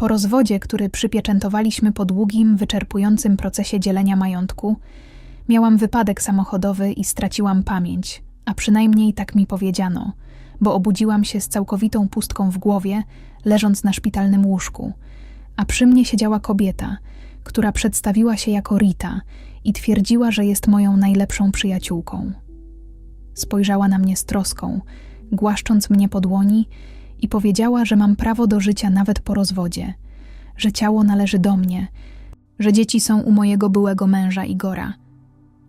Po rozwodzie, który przypieczętowaliśmy po długim, wyczerpującym procesie dzielenia majątku, miałam wypadek samochodowy i straciłam pamięć, a przynajmniej tak mi powiedziano, bo obudziłam się z całkowitą pustką w głowie, leżąc na szpitalnym łóżku, a przy mnie siedziała kobieta, która przedstawiła się jako Rita i twierdziła, że jest moją najlepszą przyjaciółką. Spojrzała na mnie z troską, głaszcząc mnie po dłoni i powiedziała, że mam prawo do życia nawet po rozwodzie, że ciało należy do mnie, że dzieci są u mojego byłego męża Igora,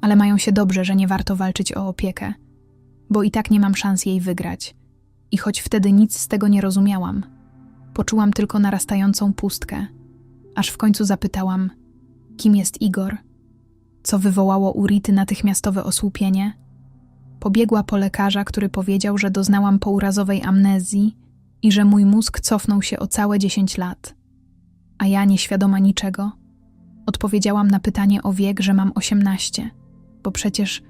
ale mają się dobrze, że nie warto walczyć o opiekę, bo i tak nie mam szans jej wygrać. I choć wtedy nic z tego nie rozumiałam, poczułam tylko narastającą pustkę, aż w końcu zapytałam, kim jest Igor, co wywołało u Rity natychmiastowe osłupienie. Pobiegła po lekarza, który powiedział, że doznałam pourazowej amnezji i że mój mózg cofnął się o całe 10 lat. A ja, nieświadoma niczego, odpowiedziałam na pytanie o wiek, że mam 18, bo przecież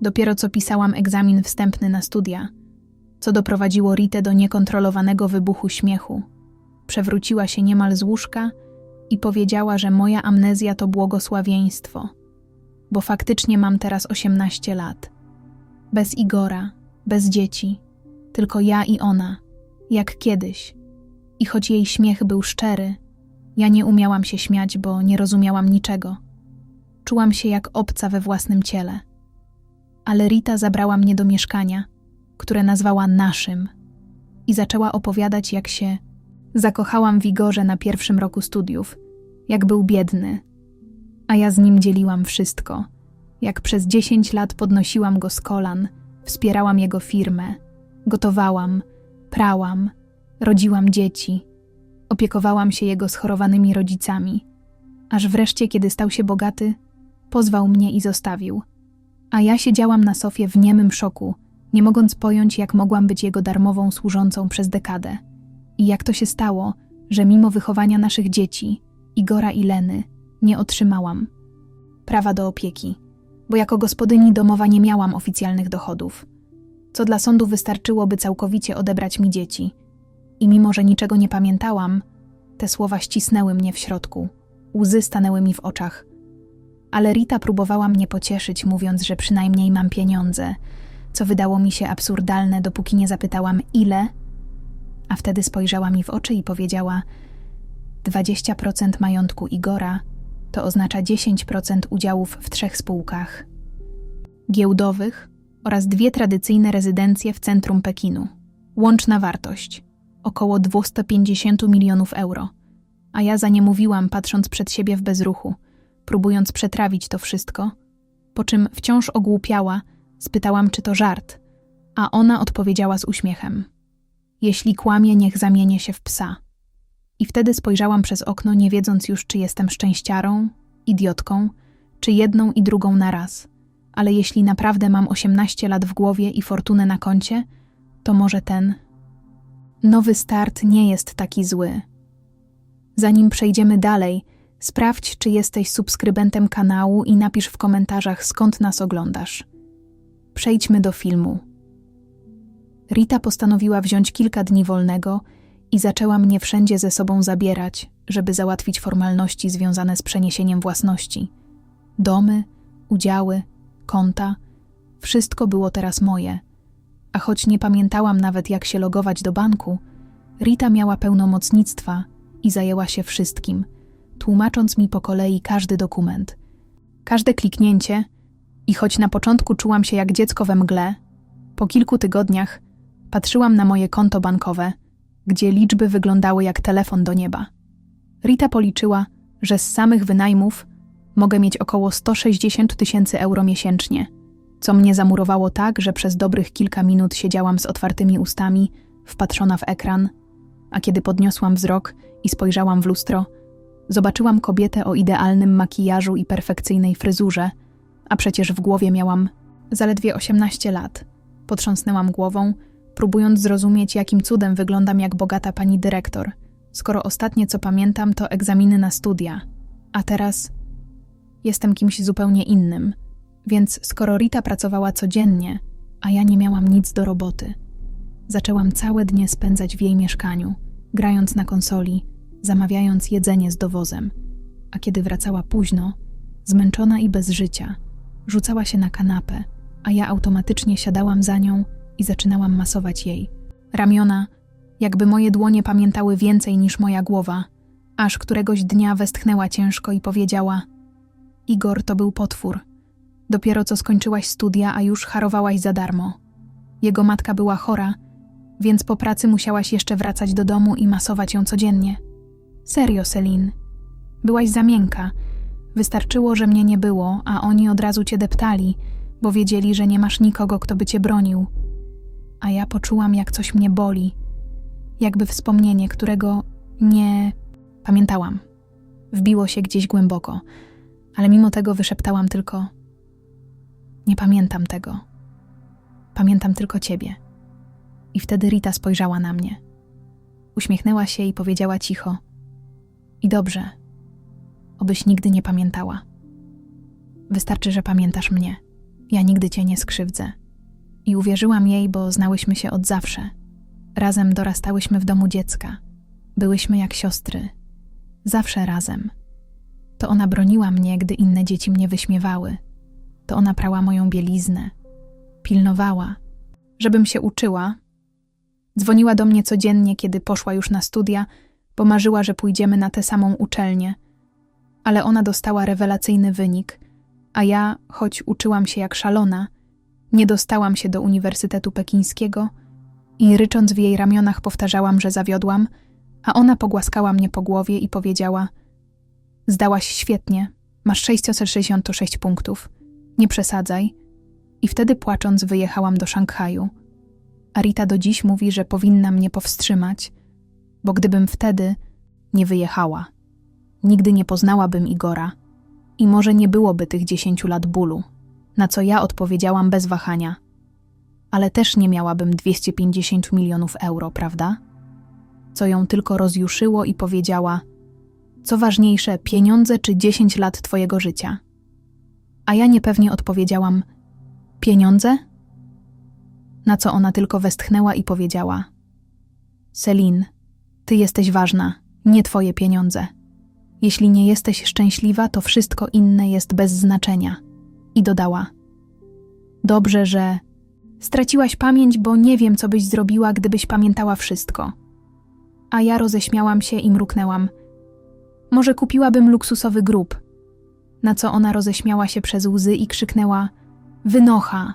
dopiero co pisałam egzamin wstępny na studia, co doprowadziło Ritę do niekontrolowanego wybuchu śmiechu. Przewróciła się niemal z łóżka i powiedziała, że moja amnezja to błogosławieństwo, bo faktycznie mam teraz 18 lat. Bez Igora, bez dzieci, tylko ja i ona, jak kiedyś. I choć jej śmiech był szczery, ja nie umiałam się śmiać, bo nie rozumiałam niczego. Czułam się jak obca we własnym ciele. Ale Rita zabrała mnie do mieszkania, które nazwała naszym, i zaczęła opowiadać, jak się zakochałam w Igorze na pierwszym roku studiów, jak był biedny, a ja z nim dzieliłam wszystko. Jak przez dziesięć lat podnosiłam go z kolan, wspierałam jego firmę, gotowałam, prałam, rodziłam dzieci, opiekowałam się jego schorowanymi rodzicami, aż wreszcie, kiedy stał się bogaty, pozwał mnie i zostawił. A ja siedziałam na sofie w niemym szoku, nie mogąc pojąć, jak mogłam być jego darmową służącą przez dekadę. I jak to się stało, że mimo wychowania naszych dzieci, Igora i Leny, nie otrzymałam prawa do opieki, bo jako gospodyni domowa nie miałam oficjalnych dochodów, co dla sądu wystarczyłoby całkowicie odebrać mi dzieci. I mimo, że niczego nie pamiętałam, te słowa ścisnęły mnie w środku, łzy stanęły mi w oczach. Ale Rita próbowała mnie pocieszyć, mówiąc, że przynajmniej mam pieniądze, co wydało mi się absurdalne, dopóki nie zapytałam ile, a wtedy spojrzała mi w oczy i powiedziała: 20% majątku Igora to oznacza 10% udziałów w trzech spółkach giełdowych oraz dwie tradycyjne rezydencje w centrum Pekinu. Łączna wartość około 250 milionów euro. A ja za nie mówiłam, patrząc przed siebie w bezruchu, próbując przetrawić to wszystko, po czym wciąż ogłupiała, spytałam, czy to żart, a ona odpowiedziała z uśmiechem. Jeśli kłamie, niech zamienię się w psa. I wtedy spojrzałam przez okno, nie wiedząc już, czy jestem szczęściarą, idiotką, czy jedną i drugą na raz. Ale jeśli naprawdę mam 18 lat w głowie i fortunę na koncie, to może ten nowy start nie jest taki zły. Zanim przejdziemy dalej, sprawdź, czy jesteś subskrybentem kanału i napisz w komentarzach, skąd nas oglądasz. Przejdźmy do filmu. Rita postanowiła wziąć kilka dni wolnego i zaczęła mnie wszędzie ze sobą zabierać, żeby załatwić formalności związane z przeniesieniem własności. Domy, udziały, konta wszystko było teraz moje. A choć nie pamiętałam nawet, jak się logować do banku, Rita miała pełnomocnictwa i zajęła się wszystkim, tłumacząc mi po kolei każdy dokument. Każde kliknięcie, i choć na początku czułam się jak dziecko we mgle, po kilku tygodniach patrzyłam na moje konto bankowe – gdzie liczby wyglądały jak telefon do nieba. Rita policzyła, że z samych wynajmów mogę mieć około 160 tysięcy euro miesięcznie, co mnie zamurowało tak, że przez dobrych kilka minut siedziałam z otwartymi ustami, wpatrzona w ekran, a kiedy podniosłam wzrok i spojrzałam w lustro, zobaczyłam kobietę o idealnym makijażu i perfekcyjnej fryzurze, a przecież w głowie miałam zaledwie 18 lat. Potrząsnęłam głową, próbując zrozumieć, jakim cudem wyglądam jak bogata pani dyrektor, skoro ostatnie co pamiętam to egzaminy na studia, a teraz jestem kimś zupełnie innym. Więc skoro Rita pracowała codziennie, a ja nie miałam nic do roboty, zaczęłam całe dnie spędzać w jej mieszkaniu, grając na konsoli, zamawiając jedzenie z dowozem, a kiedy wracała późno, zmęczona i bez życia, rzucała się na kanapę, a ja automatycznie siadałam za nią i zaczynałam masować jej. Ramiona, jakby moje dłonie pamiętały więcej niż moja głowa, aż któregoś dnia westchnęła ciężko i powiedziała: Igor to był potwór. Dopiero co skończyłaś studia, a już harowałaś za darmo. Jego matka była chora, więc po pracy musiałaś jeszcze wracać do domu i masować ją codziennie. Serio, Selin. Byłaś za miękka. Wystarczyło, że mnie nie było, a oni od razu cię deptali, bo wiedzieli, że nie masz nikogo, kto by cię bronił. A ja poczułam, jak coś mnie boli. Jakby wspomnienie, którego nie pamiętałam. Wbiło się gdzieś głęboko, ale mimo tego wyszeptałam tylko: Nie pamiętam tego. Pamiętam tylko ciebie. I wtedy Rita spojrzała na mnie. Uśmiechnęła się i powiedziała cicho: I dobrze, obyś nigdy nie pamiętała. Wystarczy, że pamiętasz mnie. Ja nigdy cię nie skrzywdzę. I uwierzyłam jej, bo znałyśmy się od zawsze. Razem dorastałyśmy w domu dziecka. Byłyśmy jak siostry. Zawsze razem. To ona broniła mnie, gdy inne dzieci mnie wyśmiewały. To ona prała moją bieliznę. Pilnowała, żebym się uczyła. Dzwoniła do mnie codziennie, kiedy poszła już na studia, bo marzyła, że pójdziemy na tę samą uczelnię. Ale ona dostała rewelacyjny wynik, a ja, choć uczyłam się jak szalona, nie dostałam się do Uniwersytetu Pekińskiego i rycząc w jej ramionach powtarzałam, że zawiodłam, a ona pogłaskała mnie po głowie i powiedziała: Zdałaś świetnie, masz 666 punktów, nie przesadzaj. I wtedy płacząc wyjechałam do Szanghaju. Arita do dziś mówi, że powinna mnie powstrzymać, bo gdybym wtedy nie wyjechała, nigdy nie poznałabym Igora i może nie byłoby tych dziesięciu lat bólu, na co ja odpowiedziałam bez wahania. Ale też nie miałabym 250 milionów euro, prawda? Co ją tylko rozjuszyło i powiedziała: Co ważniejsze, pieniądze czy 10 lat twojego życia? A ja niepewnie odpowiedziałam: Pieniądze? Na co ona tylko westchnęła i powiedziała: Selin, ty jesteś ważna, nie twoje pieniądze. Jeśli nie jesteś szczęśliwa, to wszystko inne jest bez znaczenia. I dodała: Dobrze, że straciłaś pamięć, bo nie wiem, co byś zrobiła, gdybyś pamiętała wszystko. A ja roześmiałam się i mruknęłam: Może kupiłabym luksusowy grób. Na co ona roześmiała się przez łzy i krzyknęła: Wynocha!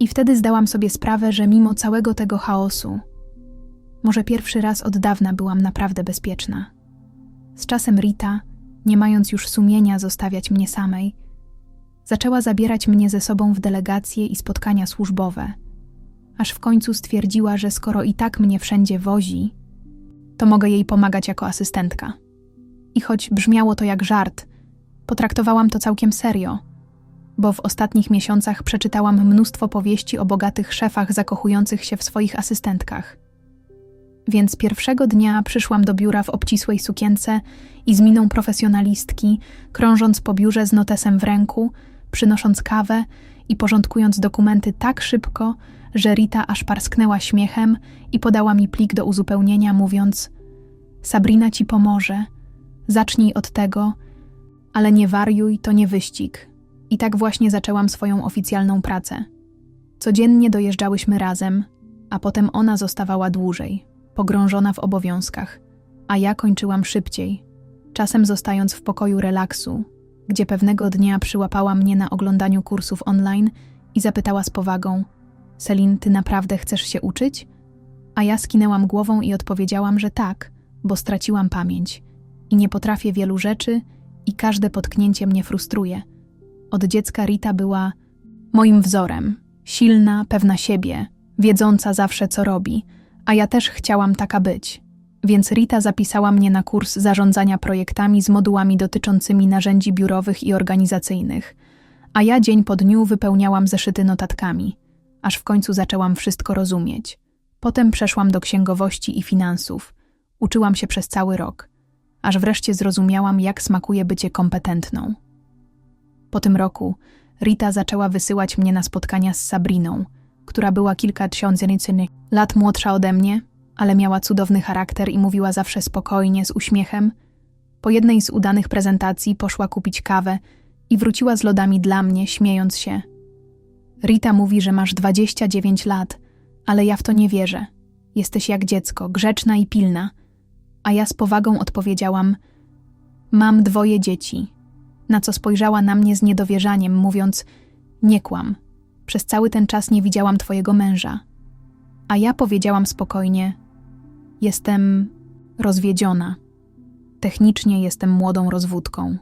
I wtedy zdałam sobie sprawę, że mimo całego tego chaosu, może pierwszy raz od dawna byłam naprawdę bezpieczna. Z czasem Rita, nie mając już sumienia zostawiać mnie samej, zaczęła zabierać mnie ze sobą w delegacje i spotkania służbowe, aż w końcu stwierdziła, że skoro i tak mnie wszędzie wozi, to mogę jej pomagać jako asystentka. I choć brzmiało to jak żart, potraktowałam to całkiem serio, bo w ostatnich miesiącach przeczytałam mnóstwo powieści o bogatych szefach zakochujących się w swoich asystentkach – więc pierwszego dnia przyszłam do biura w obcisłej sukience i z miną profesjonalistki, krążąc po biurze z notesem w ręku, przynosząc kawę i porządkując dokumenty tak szybko, że Rita aż parsknęła śmiechem i podała mi plik do uzupełnienia, mówiąc: Sabrina ci pomoże, zacznij od tego, ale nie wariuj, to nie wyścig. I tak właśnie zaczęłam swoją oficjalną pracę. Codziennie dojeżdżałyśmy razem, a potem ona zostawała dłużej pogrążona w obowiązkach, a ja kończyłam szybciej, czasem zostając w pokoju relaksu, gdzie pewnego dnia przyłapała mnie na oglądaniu kursów online i zapytała z powagą: Selin, ty naprawdę chcesz się uczyć? A ja skinęłam głową i odpowiedziałam, że tak, bo straciłam pamięć i nie potrafię wielu rzeczy i każde potknięcie mnie frustruje. Od dziecka Rita była moim wzorem, silna, pewna siebie, wiedząca zawsze co robi a ja też chciałam taka być. Więc Rita zapisała mnie na kurs zarządzania projektami z modułami dotyczącymi narzędzi biurowych i organizacyjnych, a ja dzień po dniu wypełniałam zeszyty notatkami, aż w końcu zaczęłam wszystko rozumieć. Potem przeszłam do księgowości i finansów. Uczyłam się przez cały rok, aż wreszcie zrozumiałam, jak smakuje bycie kompetentną. Po tym roku Rita zaczęła wysyłać mnie na spotkania z Sabriną – która była kilka tysięcy lat młodsza ode mnie, ale miała cudowny charakter i mówiła zawsze spokojnie, z uśmiechem. Po jednej z udanych prezentacji poszła kupić kawę i wróciła z lodami dla mnie, śmiejąc się. Rita mówi, że masz 29 lat, ale ja w to nie wierzę. Jesteś jak dziecko, grzeczna i pilna. A ja z powagą odpowiedziałam: Mam dwoje dzieci. Na co spojrzała na mnie z niedowierzaniem, mówiąc: Nie kłam. Przez cały ten czas nie widziałam twojego męża. A ja powiedziałam spokojnie: Jestem rozwiedziona. Technicznie jestem młodą rozwódką.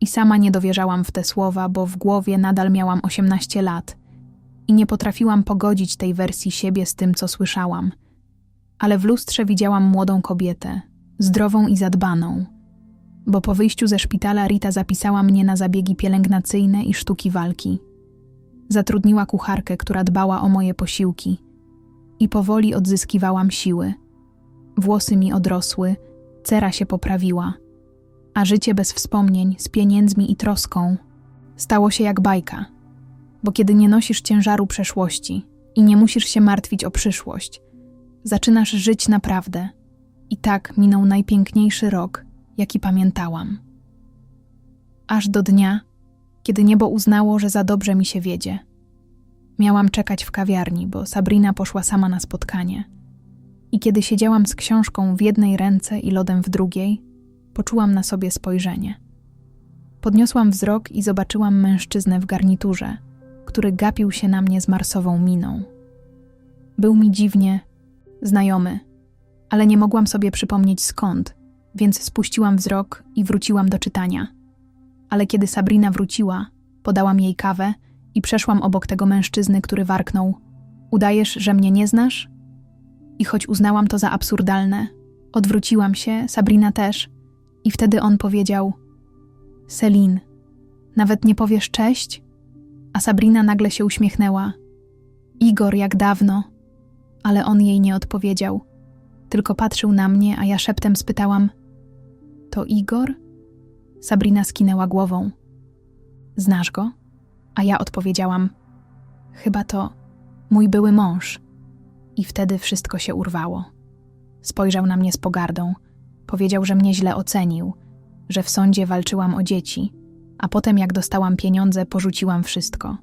I sama nie dowierzałam w te słowa, bo w głowie nadal miałam 18 lat i nie potrafiłam pogodzić tej wersji siebie z tym, co słyszałam. Ale w lustrze widziałam młodą kobietę, zdrową i zadbaną, bo po wyjściu ze szpitala Rita zapisała mnie na zabiegi pielęgnacyjne i sztuki walki. Zatrudniła kucharkę, która dbała o moje posiłki i powoli odzyskiwałam siły. Włosy mi odrosły, cera się poprawiła, a życie bez wspomnień, z pieniędzmi i troską stało się jak bajka. Bo kiedy nie nosisz ciężaru przeszłości i nie musisz się martwić o przyszłość, zaczynasz żyć naprawdę. I tak minął najpiękniejszy rok, jaki pamiętałam. Aż do dnia, kiedy niebo uznało, że za dobrze mi się wiedzie. Miałam czekać w kawiarni, bo Sabrina poszła sama na spotkanie. I kiedy siedziałam z książką w jednej ręce i lodem w drugiej, poczułam na sobie spojrzenie. Podniosłam wzrok i zobaczyłam mężczyznę w garniturze, który gapił się na mnie z marsową miną. Był mi dziwnie znajomy, ale nie mogłam sobie przypomnieć skąd, więc spuściłam wzrok i wróciłam do czytania. Ale kiedy Sabrina wróciła, podałam jej kawę i przeszłam obok tego mężczyzny, który warknął: Udajesz, że mnie nie znasz? I choć uznałam to za absurdalne, odwróciłam się, Sabrina też, i wtedy on powiedział: Selin, nawet nie powiesz cześć? A Sabrina nagle się uśmiechnęła. Igor, jak dawno. Ale on jej nie odpowiedział. Tylko patrzył na mnie, a ja szeptem spytałam: To Igor? Sabrina skinęła głową. Znasz go? A ja odpowiedziałam: Chyba to mój były mąż. I wtedy wszystko się urwało. Spojrzał na mnie z pogardą. Powiedział, że mnie źle ocenił, że w sądzie walczyłam o dzieci, a potem, jak dostałam pieniądze, porzuciłam wszystko.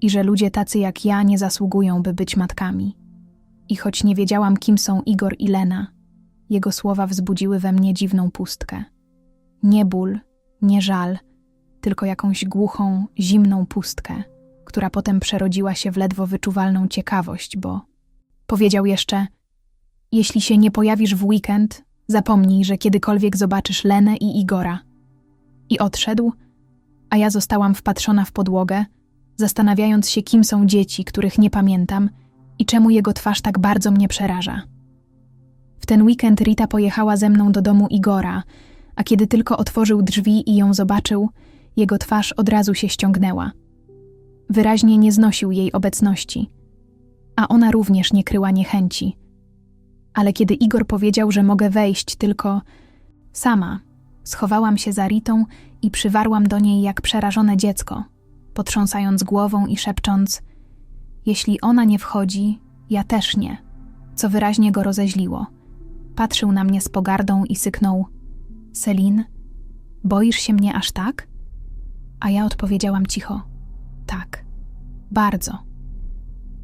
I że ludzie tacy jak ja nie zasługują, by być matkami. I choć nie wiedziałam, kim są Igor i Lena, jego słowa wzbudziły we mnie dziwną pustkę. Nie ból, nie żal, tylko jakąś głuchą, zimną pustkę, która potem przerodziła się w ledwo wyczuwalną ciekawość, bo powiedział jeszcze: Jeśli się nie pojawisz w weekend, zapomnij, że kiedykolwiek zobaczysz Lenę i Igora. I odszedł, a ja zostałam wpatrzona w podłogę, zastanawiając się, kim są dzieci, których nie pamiętam i czemu jego twarz tak bardzo mnie przeraża. W ten weekend Rita pojechała ze mną do domu Igora, a kiedy tylko otworzył drzwi i ją zobaczył, jego twarz od razu się ściągnęła. Wyraźnie nie znosił jej obecności, a ona również nie kryła niechęci. Ale kiedy Igor powiedział, że mogę wejść tylko sama, schowałam się za Ritą i przywarłam do niej jak przerażone dziecko, potrząsając głową i szepcząc: Jeśli ona nie wchodzi, ja też nie, co wyraźnie go rozeźliło. Patrzył na mnie z pogardą i syknął: Selin, boisz się mnie aż tak? A ja odpowiedziałam cicho: Tak, bardzo.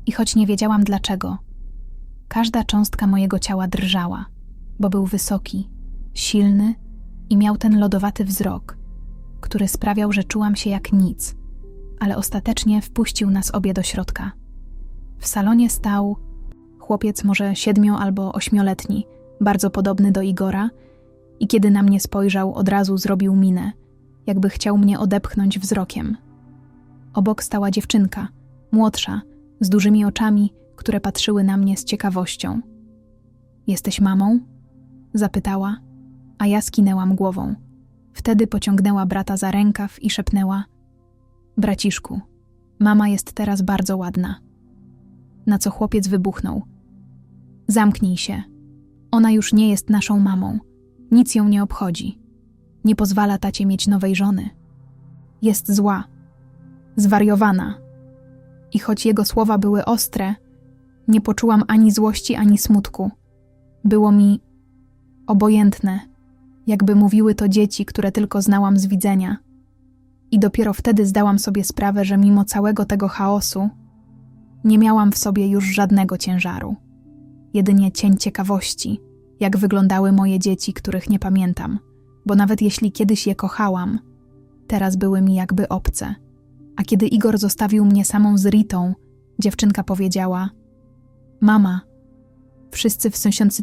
I choć nie wiedziałam dlaczego, każda cząstka mojego ciała drżała, bo był wysoki, silny i miał ten lodowaty wzrok, który sprawiał, że czułam się jak nic, ale ostatecznie wpuścił nas obie do środka. W salonie stał chłopiec może siedmiu albo ośmioletni, bardzo podobny do Igora, i kiedy na mnie spojrzał, od razu zrobił minę, jakby chciał mnie odepchnąć wzrokiem. Obok stała dziewczynka, młodsza, z dużymi oczami, które patrzyły na mnie z ciekawością. Jesteś mamą? zapytała, a ja skinęłam głową. Wtedy pociągnęła brata za rękaw i szepnęła: Braciszku, mama jest teraz bardzo ładna. Na co chłopiec wybuchnął: Zamknij się. Ona już nie jest naszą mamą. Nic ją nie obchodzi. Nie pozwala tacie mieć nowej żony. Jest zła, zwariowana. I choć jego słowa były ostre, nie poczułam ani złości, ani smutku. Było mi obojętne, jakby mówiły to dzieci, które tylko znałam z widzenia. I dopiero wtedy zdałam sobie sprawę, że mimo całego tego chaosu, nie miałam w sobie już żadnego ciężaru. Jedynie cień ciekawości, jak wyglądały moje dzieci, których nie pamiętam, bo nawet jeśli kiedyś je kochałam, teraz były mi jakby obce. A kiedy Igor zostawił mnie samą z Ritą, dziewczynka powiedziała: Mama, wszyscy w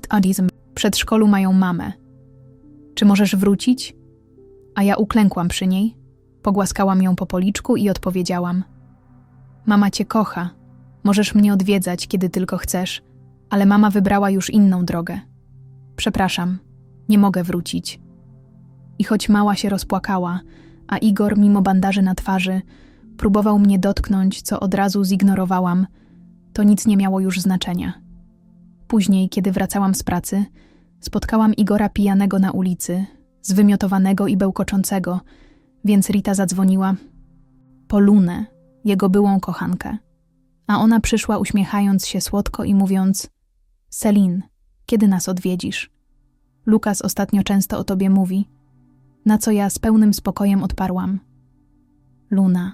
autism przedszkolu mają mamę. Czy możesz wrócić? A ja uklękłam przy niej, pogłaskałam ją po policzku i odpowiedziałam: Mama cię kocha, możesz mnie odwiedzać, kiedy tylko chcesz, ale mama wybrała już inną drogę. Przepraszam, nie mogę wrócić. I choć mała się rozpłakała, a Igor, mimo bandaży na twarzy, próbował mnie dotknąć, co od razu zignorowałam, to nic nie miało już znaczenia. Później, kiedy wracałam z pracy, spotkałam Igora pijanego na ulicy, zwymiotowanego i bełkoczącego, więc Rita zadzwoniła po Lunę, jego byłą kochankę. A ona przyszła uśmiechając się słodko i mówiąc: Selin, kiedy nas odwiedzisz? Lukas ostatnio często o tobie mówi, na co ja z pełnym spokojem odparłam: Luna,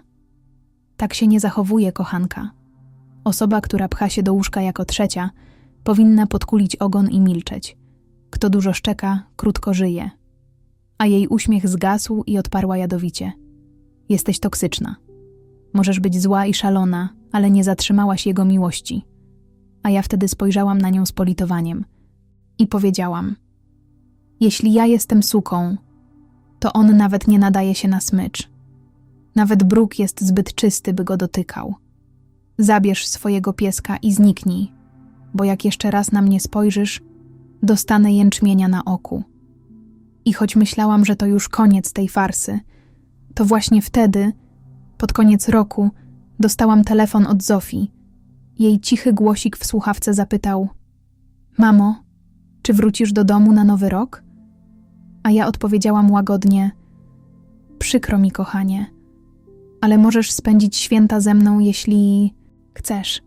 tak się nie zachowuje kochanka. Osoba, która pcha się do łóżka jako trzecia, powinna podkulić ogon i milczeć. Kto dużo szczeka, krótko żyje. A jej uśmiech zgasł i odparła jadowicie: Jesteś toksyczna. Możesz być zła i szalona, ale nie zatrzymałaś jego miłości. A ja wtedy spojrzałam na nią z politowaniem i powiedziałam: Jeśli ja jestem suką, to on nawet nie nadaje się na smycz. Nawet bruk jest zbyt czysty, by go dotykał. Zabierz swojego pieska i zniknij, bo jak jeszcze raz na mnie spojrzysz, dostanę jęczmienia na oku. I choć myślałam, że to już koniec tej farsy, to właśnie wtedy, pod koniec roku, dostałam telefon od Zofii. Jej cichy głosik w słuchawce zapytał: Mamo, czy wrócisz do domu na nowy rok? A ja odpowiedziałam łagodnie: Przykro mi, kochanie, ale możesz spędzić święta ze mną, jeśli chcesz.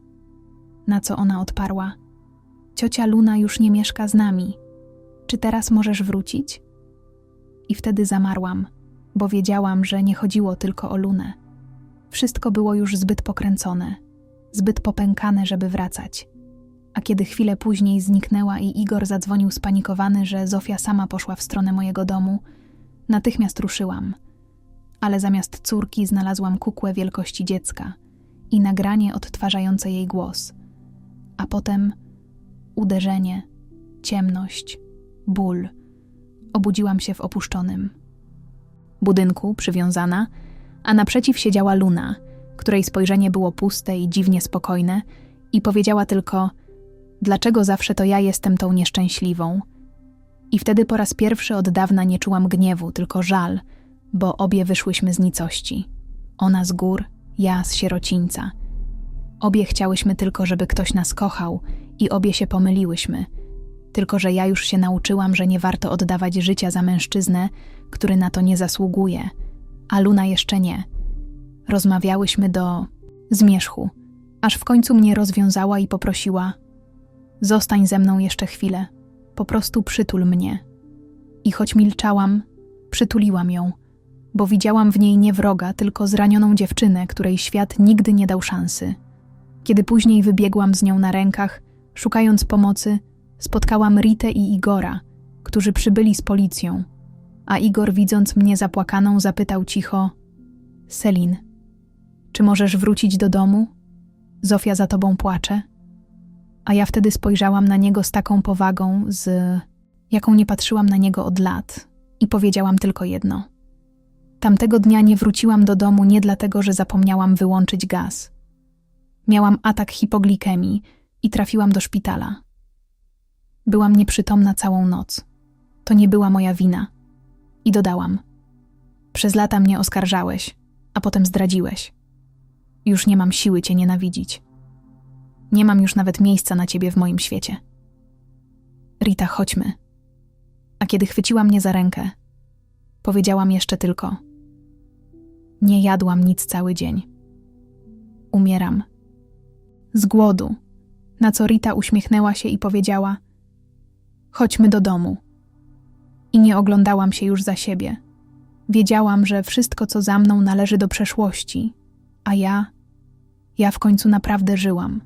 Na co ona odparła: Ciocia Luna już nie mieszka z nami. Czy teraz możesz wrócić? I wtedy zamarłam, bo wiedziałam, że nie chodziło tylko o Lunę. Wszystko było już zbyt pokręcone, zbyt popękane, żeby wracać. A kiedy chwilę później zniknęła i Igor zadzwonił spanikowany, że Zofia sama poszła w stronę mojego domu, natychmiast ruszyłam. Ale zamiast córki znalazłam kukłę wielkości dziecka i nagranie odtwarzające jej głos. A potem uderzenie, ciemność, ból. Obudziłam się w opuszczonym budynku, przywiązana, a naprzeciw siedziała Luna, której spojrzenie było puste i dziwnie spokojne, i powiedziała tylko: Dlaczego zawsze to ja jestem tą nieszczęśliwą? I wtedy po raz pierwszy od dawna nie czułam gniewu, tylko żal, bo obie wyszłyśmy z nicości. Ona z gór, ja z sierocińca. Obie chciałyśmy tylko, żeby ktoś nas kochał, i obie się pomyliłyśmy. Tylko, że ja już się nauczyłam, że nie warto oddawać życia za mężczyznę, który na to nie zasługuje, a Luna jeszcze nie. Rozmawiałyśmy do zmierzchu, aż w końcu mnie rozwiązała i poprosiła: Zostań ze mną jeszcze chwilę, po prostu przytul mnie. I choć milczałam, przytuliłam ją, bo widziałam w niej nie wroga, tylko zranioną dziewczynę, której świat nigdy nie dał szansy. Kiedy później wybiegłam z nią na rękach, szukając pomocy, spotkałam Ritę i Igora, którzy przybyli z policją. A Igor, widząc mnie zapłakaną, zapytał cicho: Selin, czy możesz wrócić do domu? Zofia za tobą płacze. A ja wtedy spojrzałam na niego z taką powagą, z jaką nie patrzyłam na niego od lat, i powiedziałam tylko jedno. Tamtego dnia nie wróciłam do domu nie dlatego, że zapomniałam wyłączyć gaz. Miałam atak hipoglikemii i trafiłam do szpitala. Byłam nieprzytomna całą noc. To nie była moja wina. I dodałam: Przez lata mnie oskarżałeś, a potem zdradziłeś. Już nie mam siły cię nienawidzić. Nie mam już nawet miejsca na ciebie w moim świecie. Rita, chodźmy. A kiedy chwyciła mnie za rękę, powiedziałam jeszcze tylko: Nie jadłam nic cały dzień. Umieram. Z głodu. Na co Rita uśmiechnęła się i powiedziała: Chodźmy do domu. I nie oglądałam się już za siebie. Wiedziałam, że wszystko, co za mną, należy do przeszłości, a ja, ja w końcu naprawdę żyłam.